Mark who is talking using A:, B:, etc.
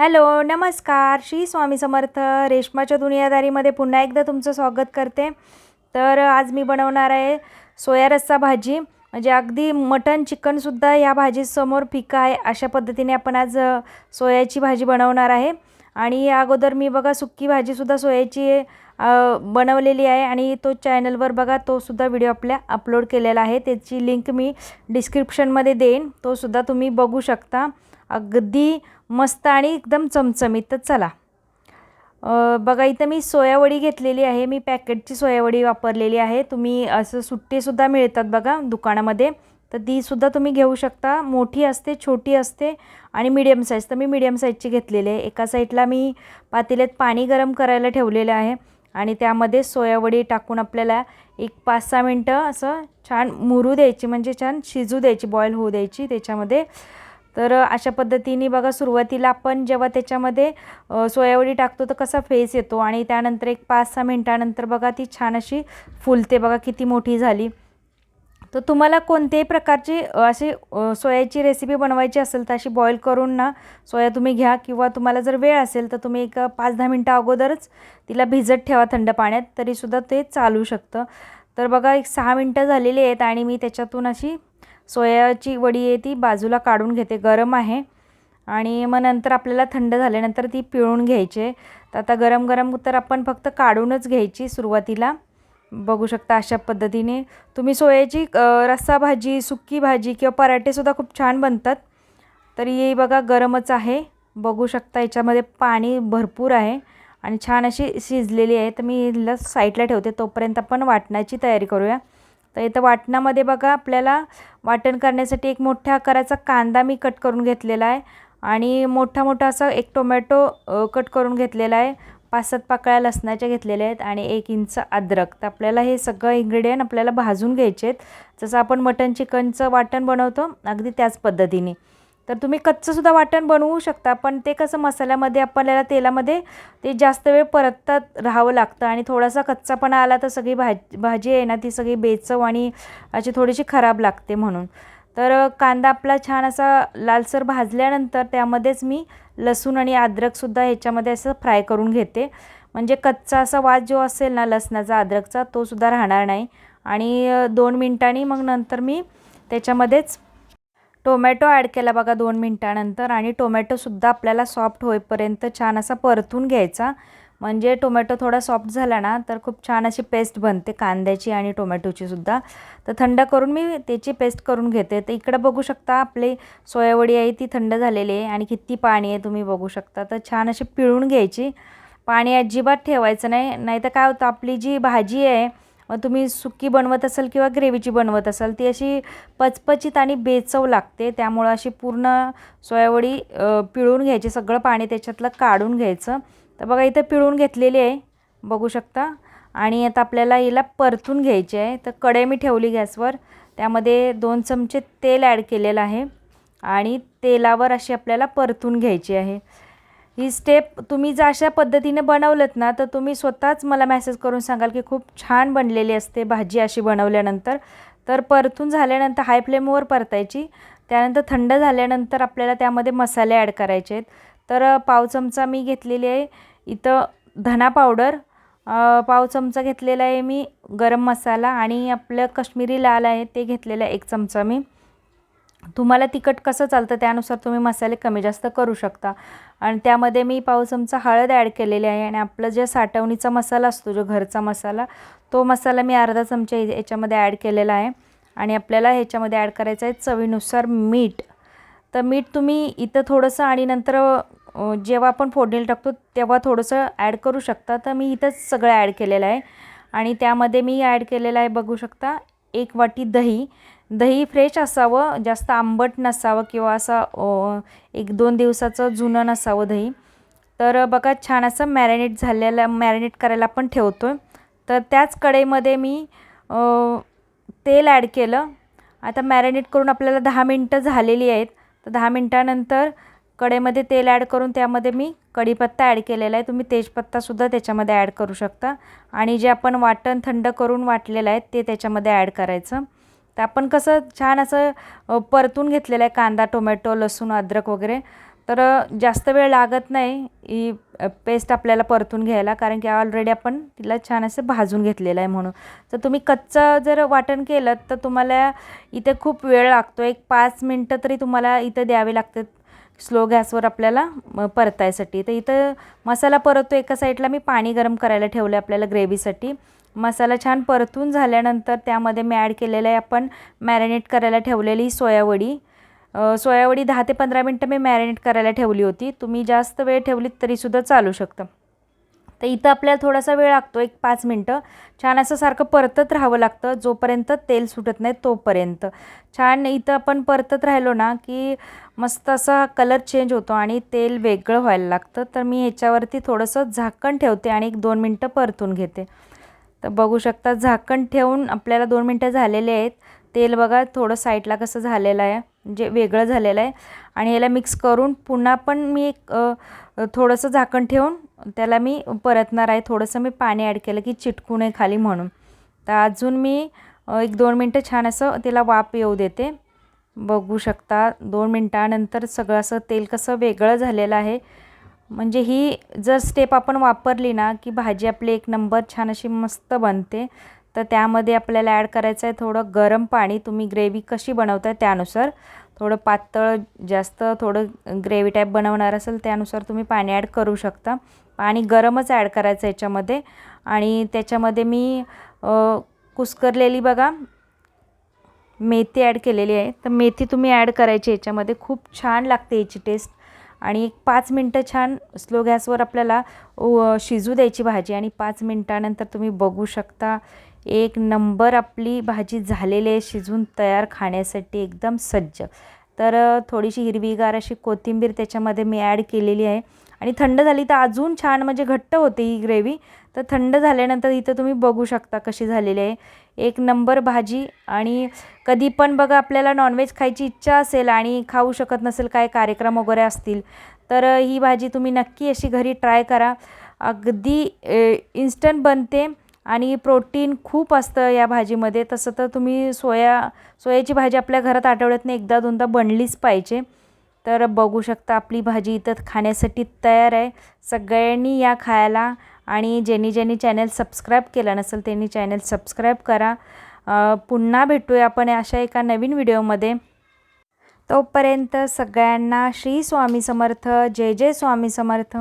A: Hello नमस्कार. श्री स्वामी समर्थ रेशमाच्या दुनियादारीमध्ये पुन्हा एकदा तुमचं स्वागत करते. तर आज मी बनवणार आहे सोया रस्सा भाजी. म्हणजे अगदी मटन चिकनसुद्धा या भाजीसमोर फिका आहे. अशा पद्धतीने आपण आज सोयाची भाजी बनवणार आहे. आणि अगोदर मी बघा सुक्की भाजीसुद्धा सोयाची बनवलेली आहे. आणि तो चॅनलवर बघा तोसुद्धा व्हिडिओ आपल्या अपलोड केलेला आहे. त्याची लिंक मी डिस्क्रिप्शनमध्ये देईन. तोसुद्धा तुम्ही बघू शकता. अगदी मस्त आणि एकदम चमचमीत तर चला बघा इथं मी सोयावडी घेतलेली आहे. मी पॅकेटची सोयावडी वापरलेली आहे. तुम्ही असं सुट्टीसुद्धा मिळतात बघा दुकानामध्ये. तर तीसुद्धा तुम्ही घेऊ शकता. मोठी असते छोटी असते आणि मिडियम साईज तर मी मिडियम साईजची घेतलेली आहे. एका साईडला मी पातेल्यात पाणी गरम करायला ठेवलेलं आहे आणि त्यामध्ये सोयावडी टाकून आपल्याला एक पाच सहा मिनटं असं छान मुरू द्यायची म्हणजे छान शिजू द्यायची बॉईल होऊ द्यायची त्याच्यामध्ये. तर अशा पद्धतीने बघा सुरुवातीला आपण जेव्हा त्याच्यामध्ये सोयावडी टाकतो तर कसा फेस येतो आणि त्यानंतर एक पाच सहा मिनटानंतर बघा ती छान अशी फुलते बघा किती मोठी झाली. तर तुम्हाला कोणत्याही प्रकारची अशी सोयाची रेसिपी बनवायची असेल तर अशी बॉईल करून ना सोया तुम्ही घ्या किंवा तुम्हाला जर वेळ असेल तर तुम्ही एक पाच दहा मिनटं अगोदरच तिला भिजत ठेवा थंड पाण्यात तरीसुद्धा ते चालू शकतं. तर बघा एक सहा मिनटं झालेली आहेत आणि मी त्याच्यातून अशी सोयाची वडी आहे ती बाजूला काढून घेते गरम आहे. आणि मग नंतर आपल्याला थंड झाल्यानंतर ती पिळून घ्यायची. आहे तर आता गरम गरम तर आपण फक्त काढूनच घ्यायची सुरुवातीला. बघू शकता अशा पद्धतीने. तुम्ही सोयाची रस्सा भाजी सुक्की भाजी किंवा पराठेसुद्धा खूप छान बनतात. तर ही बघा गरमच आहे. बघू शकता याच्यामध्ये पाणी भरपूर आहे. आणि छान अशी शिजलेली आहे. तर मी हिला साईडला ठेवते. तोपर्यंत आपण वाटण्याची तयारी करूया. तर इथं वाटणामध्ये बघा आपल्याला वाटण करण्यासाठी एक मोठ्या आकाराचा कांदा मी कट करून घेतलेला आहे. आणि मोठा मोठा असा एक टोमॅटो कट करून घेतलेला आहे. पाच सात पाकळ्या लसणाच्या घेतलेल्या आहेत आणि एक इंच अद्रक. तर आपल्याला हे सगळं इन्ग्रेडियंट आपल्याला भाजून घ्यायचे आहेत. जसं आपण मटन चिकनचं वाटण बनवतो अगदी त्याच पद्धतीने. तर तुम्ही कच्चंसुद्धा वाटण बनवू शकता पण ते कसं मसाल्यामध्ये आपल्याला तेलामध्ये ते जास्त वेळ परततात राहावं लागतं आणि थोडासा कच्चापणा आला तर सगळी भाज भाजी आहे ना ती सगळी बेचव आणि अशी थोडीशी खराब लागते म्हणून. तर कांदा आपला छान असा लालसर भाजल्यानंतर त्यामध्येच मी लसूण आणि अद्रकसुद्धा ह्याच्यामध्ये असं फ्राय करून घेते. म्हणजे कच्चा असा वास जो असेल ना लसणाचा अद्रकचा तो सुद्धा राहणार नाही. आणि दोन मिनटांनी मग नंतर मी त्याच्यामध्येच टोमॅटो ॲड केला बघा दोन मिनटानंतर आणि टोमॅटोसुद्धा आपल्याला सॉफ्ट होईपर्यंत छान असा परतून घ्यायचा. म्हणजे टोमॅटो थोडा सॉफ्ट झाला ना तर खूप छान अशी पेस्ट बनते कांद्याची आणि टोमॅटोची सुद्धा. तर थंड करून मी त्याची पेस्ट करून घेते. तर इकडं बघू शकता आपली सोयावडी आहे ती थंड झालेली आहे आणि किती पाणी आहे तुम्ही बघू शकता. तर छान अशी पिळून घ्यायची. पाणी अजिबात ठेवायचं नाही. नाहीतर काय होतं आपली जी भाजी आहे मग तुम्ही सुकी बनवत असाल किंवा ग्रेव्हीची बनवत असाल ती अशी पचपचित आणि बेचव लागते. त्यामुळं अशी पूर्ण सोयावडी पिळून घ्यायची सगळं पाणी त्याच्यातलं काढून घ्यायचं. तर बघा इथं पिळून घेतलेली आहे बघू शकता. आणि आता आपल्याला हिला परतून घ्यायची आहे. तर कढई मी ठेवली गॅसवर. त्यामध्ये दोन चमचे तेल ॲड केलेलं आहे. आणि तेलावर अशी आपल्याला परतून घ्यायची आहे. ही स्टेप तुम्ही जर अशा पद्धतीने बनवलं ना तर तुम्ही स्वतःच मला मॅसेज करून सांगाल की खूप छान बनलेली असते भाजी अशी बनवल्यानंतर. तर परतून झाल्यानंतर हाय फ्लेमवर परतायची. त्यानंतर थंड झाल्यानंतर आपल्याला त्यामध्ये मसाले ॲड करायचे आहेत. तर पाव चमचा मी घेतलेली आहे इथं धना पावडर पाव चमचा घेतलेला आहे मी गरम मसाला आणि आपलं कश्मीरी लाल आहे ते घेतलेलं आहे एक चमचा मी. तुम्हाला तिखट कसं चालतं त्यानुसार तुम्ही मसाले कमी जास्त करू शकता. आणि त्यामध्ये मी पाव चमचा हळद ॲड केलेली आहे आणि आपलं जे साठवणीचा मसाला असतो जो घरचा मसाला तो मसाला मी अर्धा चमचा याच्यामध्ये ॲड केलेला आहे. आणि आपल्याला ह्याच्यामध्ये ॲड करायचं आहे चवीनुसार मीठ. तर मीठ तुम्ही इथं थोडंसं आणि नंतर जेव्हा आपण फोडणीला टाकतो तेव्हा थोडंसं ॲड करू शकता. तर मी इथंच सगळं ॲड केलेलं आहे. आणि त्यामध्ये मी ॲड केलेलं आहे बघू शकता एक वाटी दही. दही फ्रेश असावं जास्त आंबट नसावं किंवा असं एक दोन दिवसाचं जुनं नसावं दही. तर बघा छान असं मॅरिनेट झालेलं मॅरिनेट करायला आपण ठेवतो आहे तर त्याच कढईमध्ये मी तेल ॲड केलं. आता मॅरिनेट करून आपल्याला दहा मिनटं झालेली आहेत. तर दहा मिनटानंतर कढईमध्ये तेल ॲड करून त्यामध्ये मी कढीपत्ता ॲड केलेला आहे. तुम्ही तेजपत्तासुद्धा त्याच्यामध्ये ॲड करू शकता. आणि जे आपण वाटण थंड करून वाटलेलं आहे ते त्याच्यामध्ये ॲड करायचं. तर आपण कसं छान असं परतून घेतलेलं आहे कांदा टोमॅटो लसूण अद्रक वगैरे. तर जास्त वेळ लागत नाही ही पेस्ट आपल्याला परतून घ्यायला कारण की ऑलरेडी आपण तिला छान असं भाजून घेतलेलं आहे म्हणून. तर तुम्ही कच्चं जर वाटण केलं तर तुम्हाला इथे खूप वेळ लागतो. एक पाच मिनटं तरी तुम्हाला इथं द्यावे लागतात. स्लो गॅसवर आपल्याला परतायसाठी. तर इथं मसाला परततो एका साईडला मी पाणी गरम करायला ठेवलं आहे आपल्याला ग्रेव्हीसाठी मसाला छान परतून झाल्यानंतर त्यामध्ये मी ॲड केलेलं आहे आपण मॅरिनेट करायला ठेवलेली सोयावडी. सोयावडी दहा ते पंधरा मिनटं मी मॅरिनेट करायला ठेवली होती. तुम्ही जास्त वेळ ठेवलीत तरीसुद्धा चालू शकतं. तर इथं आपल्याला थोडासा वेळ लागतो एक पाच मिनटं. छान असं सारखं परतत राहावं लागतं जोपर्यंत तेल सुटत नाही तोपर्यंत. छान इथं आपण परतत राहिलो ना की मस्त असा कलर चेंज होतो आणि तेल वेगळं व्हायला लागतं. तर मी ह्याच्यावरती थोडंसं झाकण ठेवते आणि एक दोन मिनटं परतून घेते. तर बघू शकता झाकण ठेवून आपल्याला दोन मिनटं झालेले आहेत. तेल बघा थोडं साईडला कसं झालेलं आहे म्हणजे वेगळं झालेलं आहे. आणि याला मिक्स करून पुन्हा पण मी एक थोडंसं झाकण ठेवून त्याला मी परतणार आहे. थोडंसं मी पाणी ॲड केलं की चिटकू नये खाली म्हणून. तर अजून मी एक दोन मिनटं छान असं त्याला वाफ येऊ देते. बघू शकता दोन मिनटानंतर सगळं असं तेल कसं वेगळं झालेलं आहे. म्हणजे ही जर स्टेप आपण वापरली ना की भाजी आपली एक नंबर छान अशी मस्त बनते तर त्यामध्ये आपल्याला ॲड करायचं आहे थोडं गरम पाणी. तुम्ही ग्रेव्ही कशी बनवताय त्यानुसार थोडं पातळ जास्त थोडं ग्रेव्ही टाईप बनवणार असेल त्यानुसार तुम्ही पाणी ॲड करू शकता. पाणी गरमच ॲड करायचं याच्यामध्ये. आणि त्याच्यामध्ये मी कुस्करलेली बघा मेथी ॲड केलेली आहे. तर मेथी तुम्ही ॲड करायची याच्यामध्ये. खूप छान लागते याची टेस्ट आणि एक पाच मिनटं छान स्लो गॅसवर आपल्याला शिजू द्यायची भाजी आणि पाच मिनटानंतर तुम्ही बघू शकता एक नंबर आपली भाजी झालेली आहे शिजून तयार खाण्यासाठी एकदम सज्ज. तर थोडीशी हिरवीगार अशी कोथिंबीर त्याच्यामध्ये मी ॲड केलेली आहे. आणि थंड झाली तर अजून छान म्हणजे घट्ट होते ही ग्रेव्ही. तर थंड झाल्यानंतर इथं तुम्ही बघू शकता कशी झालेली आहे. एक नंबर भाजी आणि कधी पण बघा आपल्याला नॉनव्हेज खायची इच्छा असेल आणि खाऊ शकत नसेल काय कार्यक्रम वगैरे असतील तर ही भाजी तुम्ही नक्की अशी घरी ट्राय करा. अगदी इन्स्टंट बनते आणि प्रोटीन खूप असतं या भाजीमध्ये. तसं तर तुम्ही सोया सोयाची भाजी आपल्या घरात आठवड्यातनं एकदा दोनदा बनलीच पाहिजे. तर बघू शकता आपली भाजी इथं खाण्यासाठी तयार आहे. सगळ्यांनी या खायला आणि ज्यांनी ज्यांनी चॅनल सबस्क्राईब केलं नसेल त्यांनी चॅनल सबस्क्राईब करा. पुन्हा भेटूया आपण अशा एका नवीन व्हिडिओमध्ये. तोपर्यंत सगळ्यांना श्री स्वामी समर्थ जय जय स्वामी समर्थ.